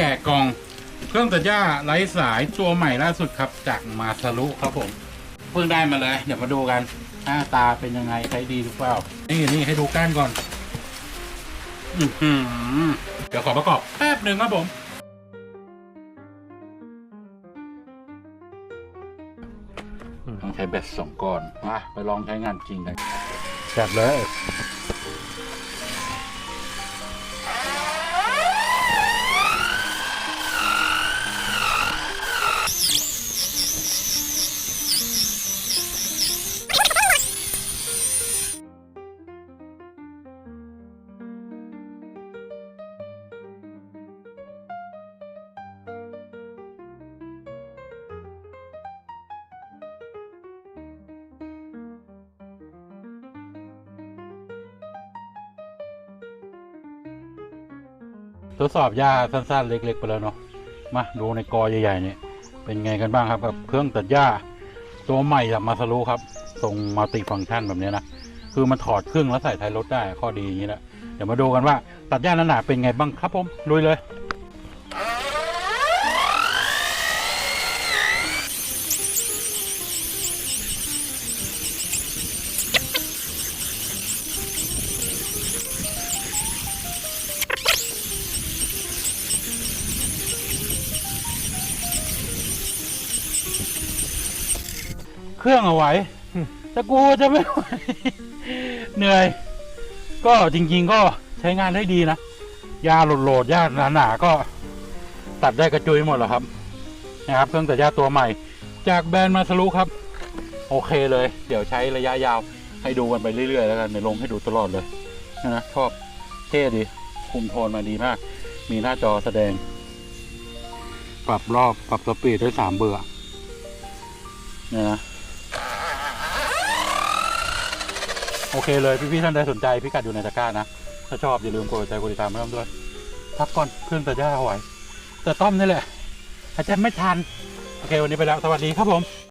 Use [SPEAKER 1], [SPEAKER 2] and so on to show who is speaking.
[SPEAKER 1] แกะกล่อง เครื่องตัดหญ้าไร้สายตัวใหม่ล่าสุดครับ จากมาซารุครับผมเพิ่งได้มาเลย เดี๋ยวมาดูกันหน้าตาเป็นยังไงใช้ดีหรือเปล่านี่นี่ให้ดูก้านก่อนเดี๋ยวขอประกอบแป๊บหนึ่งครับผมต้องใช้แบตสองก้อนมาไปลองใช้งานจริงกันจัดเลย ทดสอบหญ้าสั้น ๆ เล็ก ๆ ไปแล้วเนาะมาดูในกอใหญ่ๆนี่เป็นไงกันบ้างครับกับเครื่องตัดหญ้าตัวใหม่จากมาสรุครับทรงมัลติฟังก์ชันแบบนี้นะคือมันถอดเครื่องแล้วใส่ท้ายรถได้ข้อดีอย่างนี้แหละเดี๋ยวมาดูกันว่าตัดหญ้าหนาๆเป็นไงบ้างครับผมลุยเลย เครื่องเอาไว้แต่กูจะไม่ไหวเหนื่อย ก็จริง ๆ ก็ใช้งานได้ดีนะยาโหลดๆยาหนาๆก็ตัดได้กระจุยหมดแหละครับ นะครับ เครื่องตัดหญ้าตัวใหม่ จากแบรนด์มาสรุครับ โอเคเลย เดี๋ยวใช้ระยะยาวให้ดูกันไปเรื่อยๆแล้วกันในลงให้ดูตลอดเลยนะชอบเท่ดีคุมโทนมาดีมาก มีหน้าจอแสดง ปรับรอบปรับสปีดได้สามเบอร์เนี่ยนะ โอเคเลยพี่ๆท่านใดสนใจพิกัดอยู่ในตะกร้านะ ถ้าชอบอย่าลืมกดใจกดติดตามเพิ่มด้วยพักก่อนเครื่องตะย่าเอาไว้แต่ต้อมนี่แหละอาจจะไม่ทัน โอเควันนี้ไปแล้ว สวัสดีครับผม